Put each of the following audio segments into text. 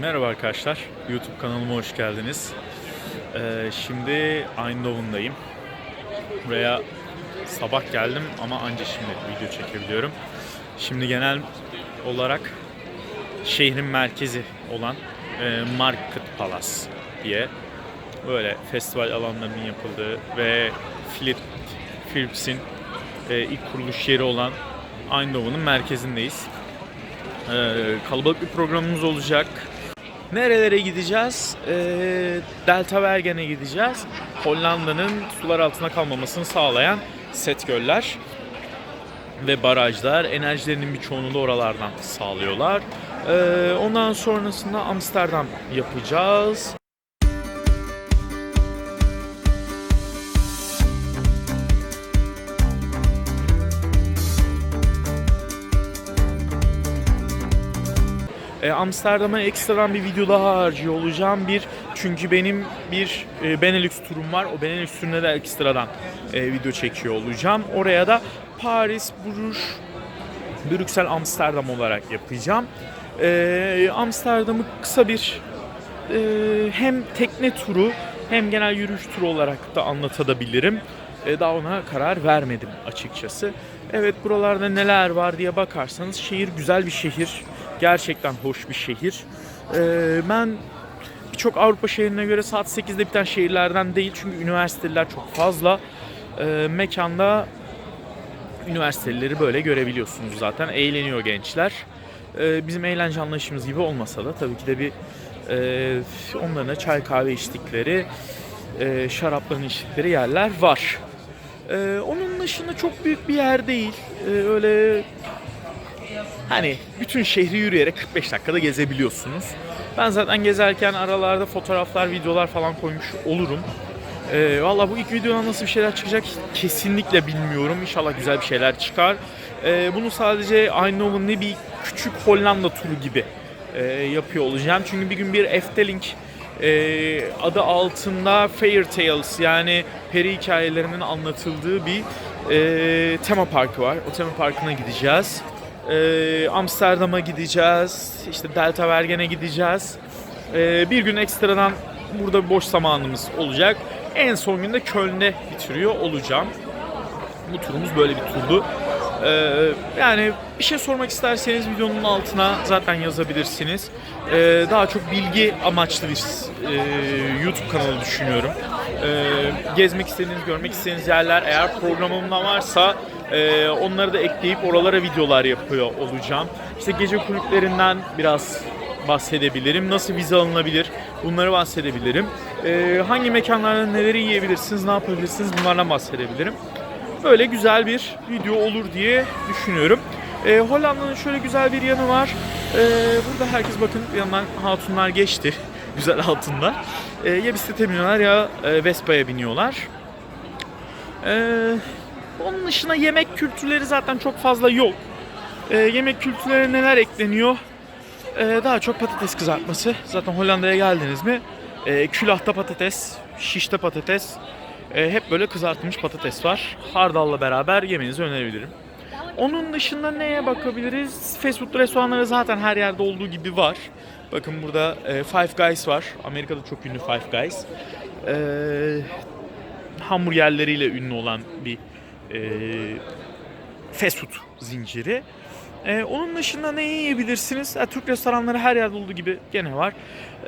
Merhaba arkadaşlar, YouTube kanalıma hoş geldiniz. Ee, şimdi Eindhoven'dayım. Buraya sabah geldim ama anca şimdi video çekebiliyorum. Şimdi genel olarak şehrin merkezi olan e, Market Palace diye böyle festival alanlarının yapıldığı ve Philip Philips'in e, ilk kuruluş yeri olan Eindhoven'ın merkezindeyiz. Ee, kalabalık bir programımız olacak. Nerelere gideceğiz? Ee, Delta Bergen'e gideceğiz. Hollanda'nın sular altına kalmamasını sağlayan set göller ve barajlar. Enerjilerinin bir çoğunu da oralardan sağlıyorlar. Ee, ondan sonrasında Amsterdam yapacağız. E, Amsterdam'a ekstradan bir video daha harcıyor olacağım. Bir çünkü benim bir e, Benelux turum var. O Benelux turuna da ekstradan e, video çekiyor olacağım. Oraya da Paris, Bruges, Brüksel, Amsterdam olarak yapacağım. E, Amsterdam'ı kısa bir e, hem tekne turu hem genel yürüyüş turu olarak da anlatabilirim. E, daha ona karar vermedim açıkçası. Evet buralarda neler var diye bakarsanız şehir güzel bir şehir. Gerçekten hoş bir şehir. E, ben birçok Avrupa şehrine göre saat 8'de biten şehirlerden değil. Çünkü üniversiteler çok fazla. E, mekanda üniversiteleri böyle görebiliyorsunuz zaten. Eğleniyor gençler. E, bizim eğlence anlayışımız gibi olmasa da tabii ki de bir e, onların çay kahve içtikleri, e, şaraplarını içtikleri yerler var. E, onun dışında çok büyük bir yer değil. E, öyle hani bütün şehri yürüyerek 45 dakikada gezebiliyorsunuz. Ben zaten gezerken aralarda fotoğraflar, videolar falan koymuş olurum. Ee, Valla bu ilk videodan nasıl bir şeyler çıkacak kesinlikle bilmiyorum. İnşallah güzel bir şeyler çıkar. Ee, bunu sadece Eindhoven ne bir küçük Hollanda turu gibi e, yapıyor olacağım. Çünkü bir gün bir Efteling e, adı altında Fairy Tales yani peri hikayelerinin anlatıldığı bir e, tema parkı var. O tema parkına gideceğiz. E, Amsterdam'a gideceğiz. İşte Delta Bergen'e gideceğiz. E, bir gün ekstradan burada boş zamanımız olacak. En son günde Köln'de bitiriyor olacağım. Bu turumuz böyle bir turdu. Ee, yani bir şey sormak isterseniz videonun altına zaten yazabilirsiniz. Ee, daha çok bilgi amaçlı bir e, YouTube kanalı düşünüyorum. Ee, gezmek istediğiniz, görmek istediğiniz yerler eğer programımda varsa e, onları da ekleyip oralara videolar yapıyor olacağım. İşte gece kulüplerinden biraz bahsedebilirim. Nasıl vize alınabilir? Bunları bahsedebilirim. Ee, hangi mekanlarda neleri yiyebilirsiniz, ne yapabilirsiniz bunlardan bahsedebilirim. Böyle güzel bir video olur diye düşünüyorum. Ee, Hollanda'nın şöyle güzel bir yanı var. Ee, burada herkes bakın yanından hatunlar geçti. güzel hatunlar. Ee, ya bisiklete biniyorlar ya e, Vespa'ya biniyorlar. Ee, onun dışında yemek kültürleri zaten çok fazla yok. Ee, yemek kültürlerine neler ekleniyor? Ee, daha çok patates kızartması. Zaten Hollanda'ya geldiniz mi? Ee, külahta patates, şişte patates, e, hep böyle kızartılmış patates var. Hardalla beraber yemenizi önerebilirim. Onun dışında neye bakabiliriz? Fast food restoranları zaten her yerde olduğu gibi var. Bakın burada e, Five Guys var. Amerika'da çok ünlü Five Guys. E, hamburgerleriyle ünlü olan bir e, fast food zinciri. Ee, onun dışında ne yiyebilirsiniz? Ya, Türk restoranları her yerde olduğu gibi gene var.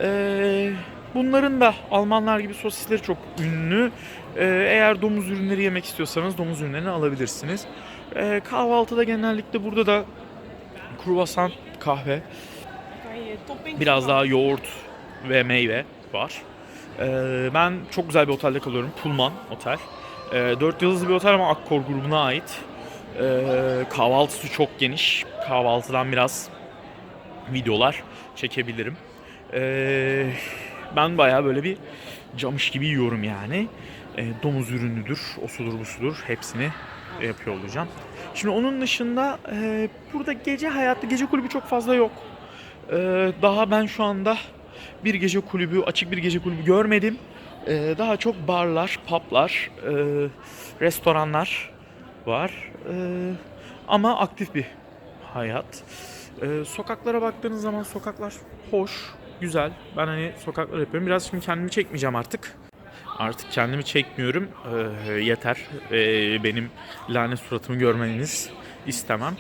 Ee, bunların da Almanlar gibi sosisleri çok ünlü. Ee, eğer domuz ürünleri yemek istiyorsanız domuz ürünlerini alabilirsiniz. Ee, kahvaltıda genellikle burada da kruvasan, kahve, biraz daha yoğurt ve meyve var. Ee, ben çok güzel bir otelde kalıyorum. Pullman Otel. Ee, 4 yıldızlı bir otel ama Akkor grubuna ait. Ee, kahvaltısı çok geniş. Kahvaltıdan biraz videolar çekebilirim. Ee, ben bayağı böyle bir camış gibi yiyorum yani. Ee, domuz ürünüdür, o sudur bu sudur hepsini yapıyor olacağım. Şimdi onun dışında e, burada gece hayatı, gece kulübü çok fazla yok. Ee, daha ben şu anda bir gece kulübü, açık bir gece kulübü görmedim. Ee, daha çok barlar, publar, e, restoranlar var. Ee, ama aktif bir hayat. Ee, sokaklara baktığınız zaman sokaklar hoş. güzel. Ben hani sokaklar yapıyorum. Biraz şimdi kendimi çekmeyeceğim artık. Artık kendimi çekmiyorum. Ee, yeter. Ee, benim lanet suratımı görmeniz istemem.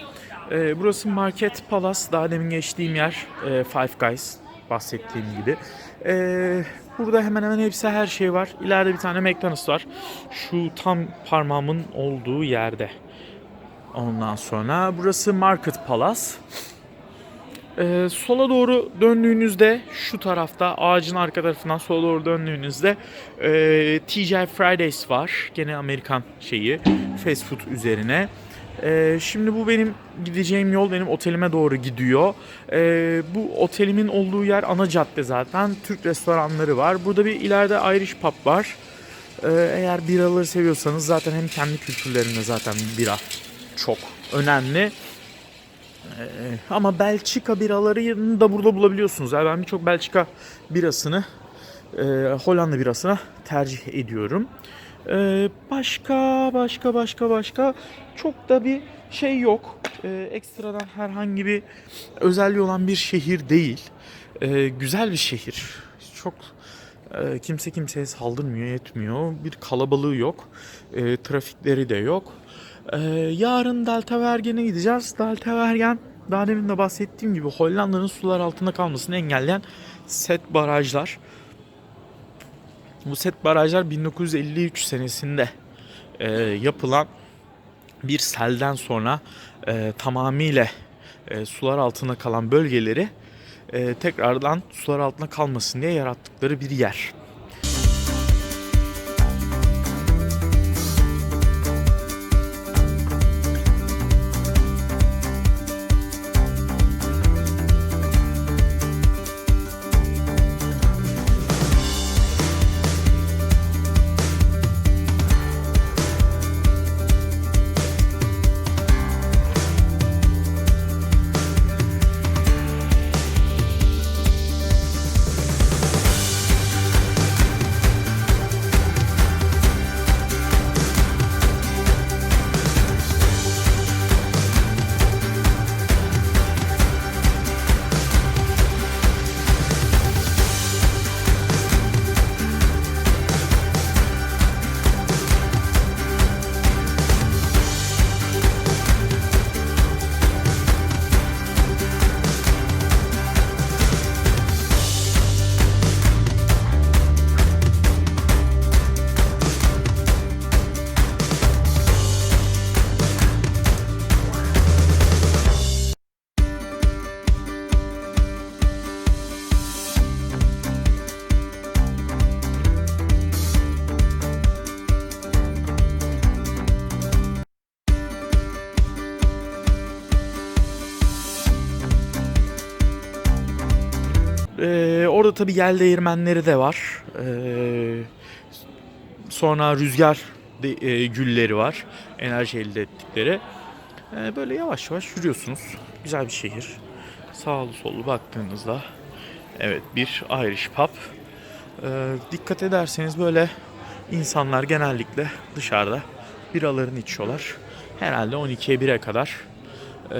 Ee, burası Market Palace. Daha demin geçtiğim yer e, Five Guys. Bahsettiğim gibi. Ee, burada hemen hemen hepsi her şey var. İleride bir tane McDonald's var. Şu tam parmağımın olduğu yerde. Ondan sonra burası Market Palace. Ee, sola doğru döndüğünüzde şu tarafta ağacın arka tarafından sola doğru döndüğünüzde e, TGI Fridays var. Gene Amerikan şeyi fast food üzerine. Ee, şimdi bu benim gideceğim yol benim otelime doğru gidiyor. Ee, bu otelimin olduğu yer ana cadde zaten. Türk restoranları var. Burada bir ileride Irish pub var. Ee, eğer biraları seviyorsanız zaten hem kendi kültürlerinde zaten bira çok önemli. Ee, ama Belçika biralarını da burada bulabiliyorsunuz. Yani ben birçok Belçika birasını e, Hollanda birasına tercih ediyorum. Ee, başka başka başka başka çok da bir şey yok. Ee, ekstradan herhangi bir özelliği olan bir şehir değil. Ee, güzel bir şehir. Çok e, kimse kimseye saldırmıyor, etmiyor. Bir kalabalığı yok. E, trafikleri de yok. Ee, yarın Delta Vergen'e gideceğiz. Delta Vergen daha demin de bahsettiğim gibi Hollanda'nın sular altında kalmasını engelleyen set barajlar. Bu set barajlar 1953 senesinde e, yapılan bir selden sonra e, tamamıyla e, sular altında kalan bölgeleri e, tekrardan sular altında kalmasın diye yarattıkları bir yer. Ee, orada tabii yel değirmenleri de var. Ee, sonra rüzgar de- e, gülleri var. Enerji elde ettikleri. Ee, böyle yavaş yavaş yürüyorsunuz. Güzel bir şehir. Sağlı sollu baktığınızda. Evet bir Irish pub. Ee, dikkat ederseniz böyle insanlar genellikle dışarıda biralarını içiyorlar. Herhalde 12'ye 1'e kadar ee,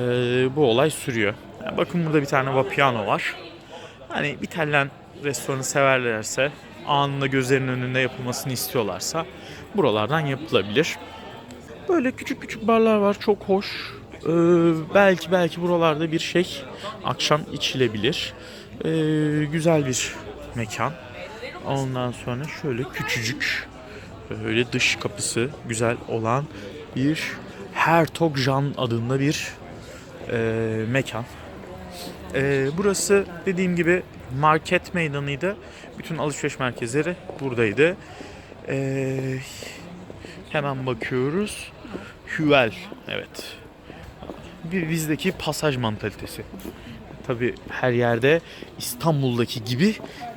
bu olay sürüyor. Bakın burada bir tane Vapiano var. Hani İtalyan restoranı severlerse anında gözlerinin önünde yapılmasını istiyorlarsa buralardan yapılabilir. Böyle küçük küçük barlar var çok hoş. Ee, belki belki buralarda bir şey akşam içilebilir. Ee, güzel bir mekan. Ondan sonra şöyle küçücük böyle dış kapısı güzel olan bir Hertog Jan adında bir e, mekan. Ee, burası dediğim gibi market meydanıydı. Bütün alışveriş merkezleri buradaydı. Ee, hemen bakıyoruz. Hüvel. Evet. Bir bizdeki pasaj mantalitesi. Tabi her yerde İstanbul'daki gibi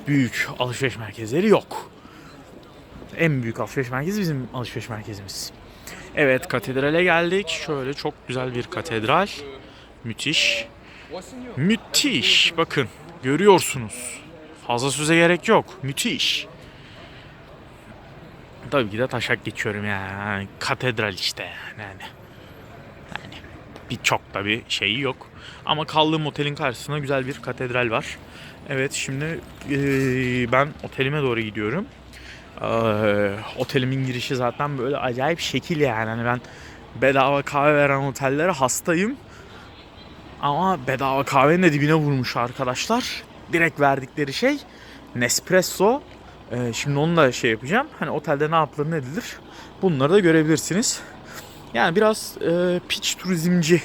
büyük alışveriş merkezleri yok. En büyük alışveriş merkezi bizim alışveriş merkezimiz. Evet katedrale geldik. Şöyle çok güzel bir katedral. Müthiş. Müthiş. Bakın görüyorsunuz. Fazla söze gerek yok. Müthiş. Tabii ki de taşak geçiyorum ya. Katedral işte yani. Yani bir çok da bir şeyi yok. Ama kaldığım otelin karşısında güzel bir katedral var. Evet şimdi eee, ben otelime doğru gidiyorum. Eee, otelimin girişi zaten böyle acayip şekil yani. Hani ben bedava kahve veren otellere hastayım. Ama bedava kahvenin de dibine vurmuş arkadaşlar. Direkt verdikleri şey Nespresso. Eee, şimdi onu da şey yapacağım. Hani otelde ne yapılır ne edilir. Bunları da görebilirsiniz. Yani biraz eee piç turizmci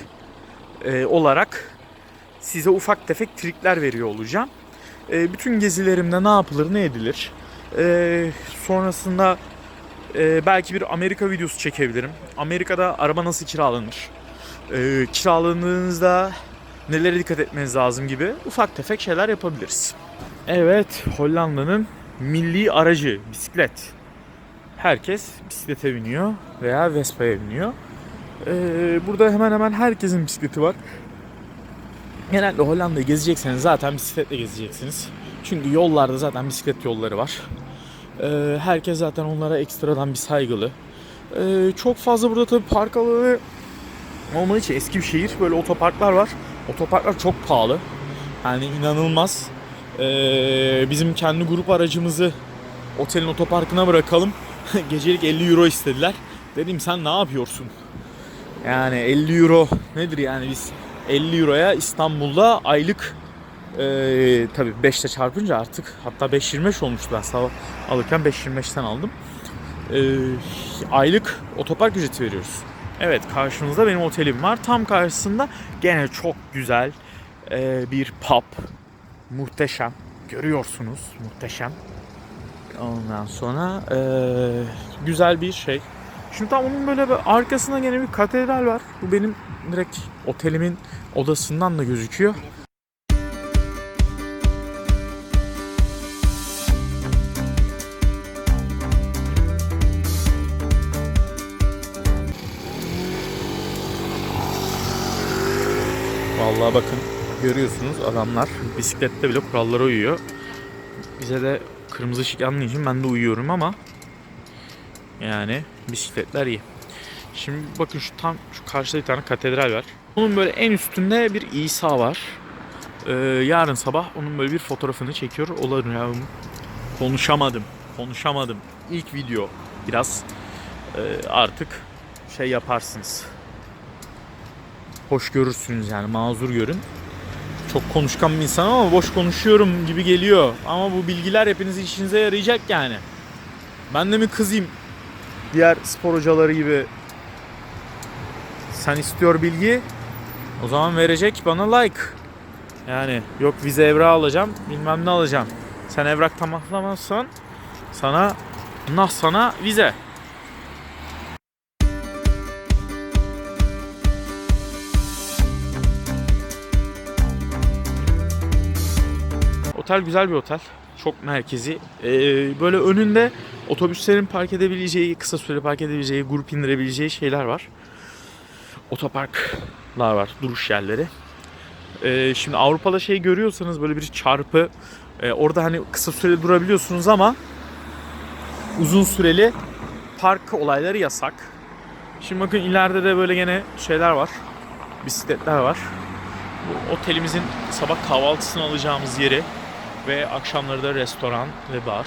eee, olarak size ufak tefek trikler veriyor olacağım. E, bütün gezilerimde ne yapılır ne edilir. E, sonrasında e, belki bir Amerika videosu çekebilirim. Amerika'da araba nasıl kiralanır? E, kiralandığınızda nelere dikkat etmeniz lazım gibi ufak tefek şeyler yapabiliriz. Evet Hollanda'nın milli aracı bisiklet. Herkes bisiklete biniyor veya Vespa'ya biniyor. E, burada hemen hemen herkesin bisikleti var. Genelde Hollanda'yı gezecekseniz zaten bisikletle gezeceksiniz. Çünkü yollarda zaten bisiklet yolları var. Ee, herkes zaten onlara ekstradan bir saygılı. Ee, çok fazla burada tabii park alanı olmadığı için eski bir şehir. Böyle otoparklar var. Otoparklar çok pahalı. Yani inanılmaz. Ee, bizim kendi grup aracımızı otelin otoparkına bırakalım. Gecelik 50 euro istediler. Dedim sen ne yapıyorsun? Yani 50 euro nedir yani biz 50 euroya İstanbul'da aylık e, tabii 5'te çarpınca artık hatta 5.25 olmuştu ben sabah alırken 5.25'ten aldım. E, aylık otopark ücreti veriyoruz. Evet karşınızda benim otelim var. Tam karşısında gene çok güzel e, bir pub. Muhteşem. Görüyorsunuz muhteşem. Ondan sonra e, güzel bir şey. Şimdi tam onun böyle bir arkasında gene bir katedral var. Bu benim direkt otelimin odasından da gözüküyor. Vallahi bakın görüyorsunuz adamlar bisiklette bile kurallara uyuyor. Bize de kırmızı ışık yandığı için ben de uyuyorum ama yani bisikletler iyi. Şimdi bakın şu tam şu karşıda bir tane katedral var. Onun böyle en üstünde bir İsa var. Ee, yarın sabah onun böyle bir fotoğrafını çekiyor olacağım. Konuşamadım. Konuşamadım. İlk video biraz e, artık şey yaparsınız. Hoş görürsünüz yani mazur görün. Çok konuşkan bir insan ama boş konuşuyorum gibi geliyor. Ama bu bilgiler hepinizin işinize yarayacak yani. Ben de mi kızayım diğer spor hocaları gibi sen istiyor bilgi o zaman verecek bana like. Yani yok vize evrağı alacağım bilmem ne alacağım. Sen evrak tamamlamazsan sana nah sana vize. Otel güzel bir otel. Çok merkezi. Ee, böyle önünde otobüslerin park edebileceği, kısa süreli park edebileceği, grup indirebileceği şeyler var. Otoparklar var, duruş yerleri. Ee, şimdi Avrupa'da şey görüyorsanız böyle bir çarpı, e, orada hani kısa süreli durabiliyorsunuz ama uzun süreli park olayları yasak. Şimdi bakın ileride de böyle gene şeyler var. Bisikletler var. Bu otelimizin sabah kahvaltısını alacağımız yeri ve akşamları da restoran ve bar.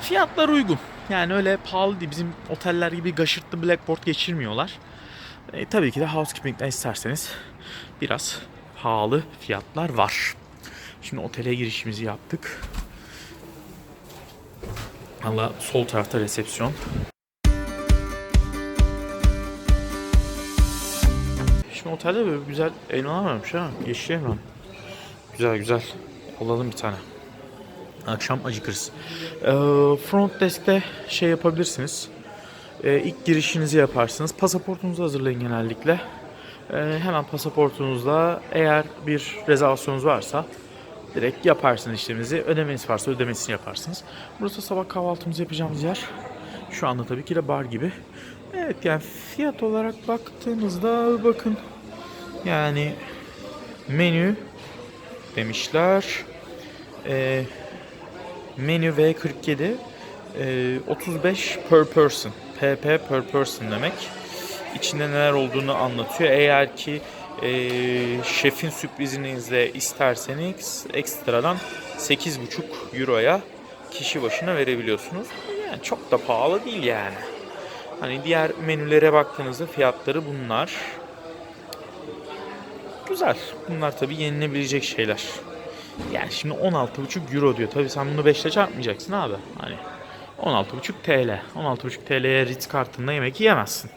Fiyatlar uygun. Yani öyle pahalı değil. Bizim oteller gibi gaşırtlı blackboard geçirmiyorlar. E, tabii ki de housekeeping'den isterseniz biraz pahalı fiyatlar var. Şimdi otele girişimizi yaptık. Valla sol tarafta resepsiyon. Şimdi otelde böyle güzel elmalar varmış ha. Yeşil elma. Güzel güzel. Alalım bir tane. Akşam acıkırız. Ee, front desk'te şey yapabilirsiniz. Ee, ilk girişinizi yaparsınız. Pasaportunuzu hazırlayın genellikle. Ee, hemen pasaportunuzla eğer bir rezervasyonunuz varsa direkt yaparsınız işleminizi. Ödemeniz varsa ödemesini yaparsınız. Burası sabah kahvaltımızı yapacağımız yer. Şu anda tabii ki de bar gibi. Evet yani fiyat olarak baktığımızda bakın yani menü demişler. Ee, menü V47 e, 35 per person. PP per person demek. İçinde neler olduğunu anlatıyor. Eğer ki e, şefin sürprizinizle isterseniz ekstradan 8,5 euroya kişi başına verebiliyorsunuz. Yani çok da pahalı değil yani. Hani diğer menülere baktığınızda fiyatları bunlar. Güzel. Bunlar tabii yenilebilecek şeyler. Yani şimdi 16,5 euro diyor. Tabii sen bunu 5 ile çarpmayacaksın abi. Hani 16,5 TL. 16,5 TL'ye Ritz kartında yemek yiyemezsin.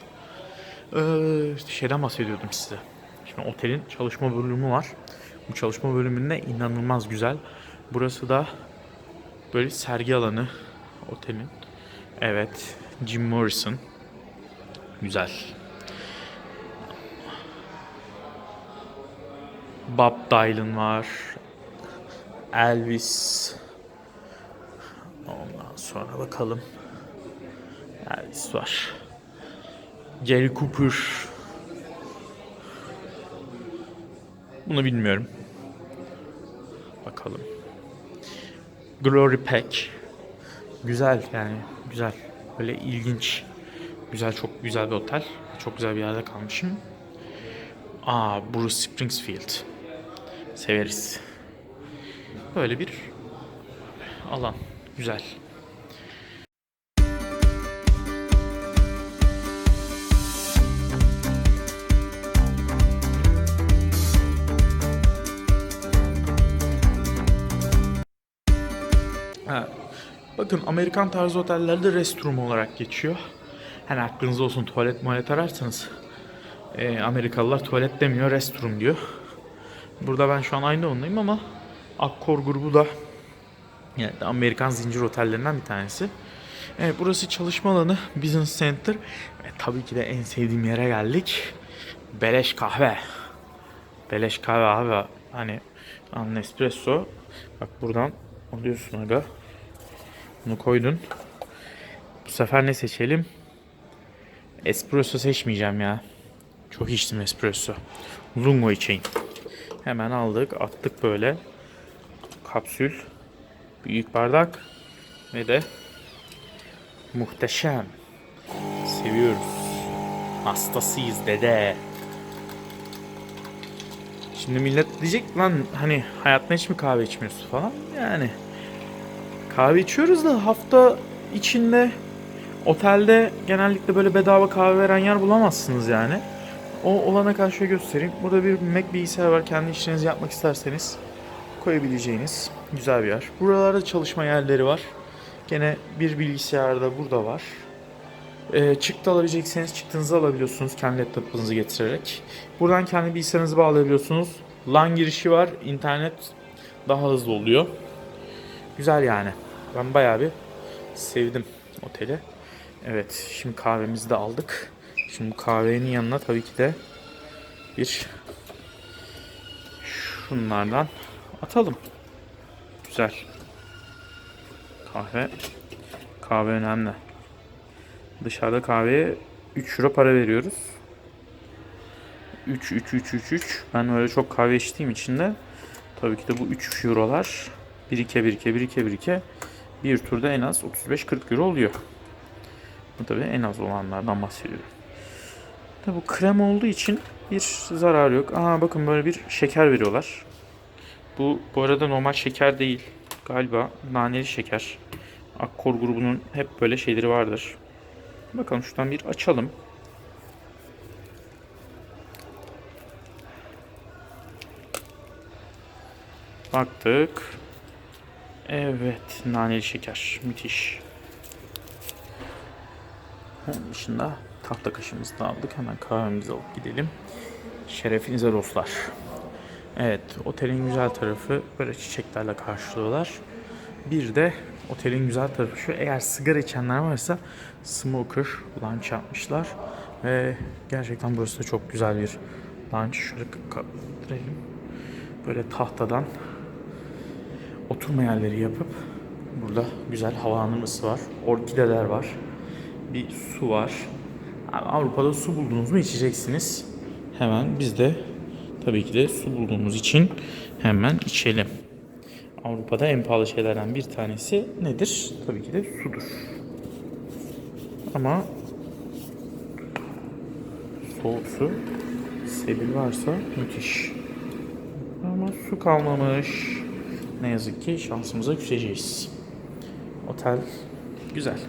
Ee, işte şeyden bahsediyordum size. Şimdi otelin çalışma bölümü var. Bu çalışma bölümünde inanılmaz güzel. Burası da böyle sergi alanı otelin. Evet, Jim Morrison. Güzel. Bob Dylan var. Elvis. Ondan sonra bakalım. Elvis var. Gary Cooper. Bunu bilmiyorum. Bakalım. Glory Pack. Güzel yani güzel. Böyle ilginç. Güzel çok güzel bir otel. Çok güzel bir yerde kalmışım. Aa Bruce Springsfield. Severiz. Böyle bir alan. Güzel. Ha. Bakın Amerikan tarzı otellerde restroom olarak geçiyor. Hani aklınızda olsun tuvalet muhalet ararsanız e, Amerikalılar tuvalet demiyor restroom diyor. Burada ben şu an aynı ondayım ama Akkor grubu da yani Amerikan zincir otellerinden bir tanesi. Evet burası çalışma alanı Business Center. Ve tabii ki de en sevdiğim yere geldik. Beleş kahve. Beleş kahve abi. Hani an espresso. Bak buradan alıyorsun aga. Bunu koydun. Bu sefer ne seçelim? Espresso seçmeyeceğim ya. Çok içtim espresso. Lungo içeyim. Hemen aldık, attık böyle. Kapsül, büyük bardak ve de muhteşem. Seviyoruz. Hastasıyız dede. Şimdi millet diyecek lan hani hayatında hiç mi kahve içmiyorsun falan. Yani kahve içiyoruz da hafta içinde otelde genellikle böyle bedava kahve veren yer bulamazsınız yani. O olana karşı göstereyim. Burada bir Mac bilgisayar var. Kendi işlerinizi yapmak isterseniz koyabileceğiniz güzel bir yer. Buralarda çalışma yerleri var. Gene bir bilgisayar da burada var. Ee, çıktı alabilecekseniz çıktığınızı alabiliyorsunuz kendi laptopunuzu getirerek. Buradan kendi bilgisayarınızı bağlayabiliyorsunuz. LAN girişi var. İnternet daha hızlı oluyor. Güzel yani. Ben bayağı bir sevdim oteli. Evet, şimdi kahvemizi de aldık. Şimdi kahvenin yanına tabii ki de bir şunlardan atalım. Güzel. Kahve. Kahve önemli. Dışarıda kahveye 3 euro para veriyoruz. 3 3 3 3 3. Ben öyle çok kahve içtiğim için de tabii ki de bu 3 eurolar birike birike birike birike bir turda en az 35-40 euro oluyor. Bu tabii en az olanlardan bahsediyorum. Tabii bu krem olduğu için bir zarar yok. Aha bakın böyle bir şeker veriyorlar. Bu bu arada normal şeker değil. Galiba naneli şeker. Akkor grubunun hep böyle şeyleri vardır. Bakalım şuradan bir açalım. Baktık. Evet, naneli şeker. Müthiş. Onun dışında tahta kaşığımızı da aldık. Hemen kahvemizi alıp gidelim. Şerefinize dostlar. Evet, otelin güzel tarafı böyle çiçeklerle karşılıyorlar. Bir de otelin güzel tarafı şu, eğer sigara içenler varsa smoker lunch yapmışlar. Ve gerçekten burası da çok güzel bir lunch. Şöyle kapatayım. Böyle tahtadan oturma yerleri yapıp burada güzel havalandırması var. Orkideler var. Bir su var. Avrupa'da su buldunuz mu içeceksiniz. Hemen biz de tabii ki de su bulduğumuz için hemen içelim. Avrupa'da en pahalı şeylerden bir tanesi nedir? Tabii ki de sudur. Ama soğuk su sebil varsa müthiş. Ama su kalmamış. ne yazık ki şansımıza küseceğiz. Otel güzel.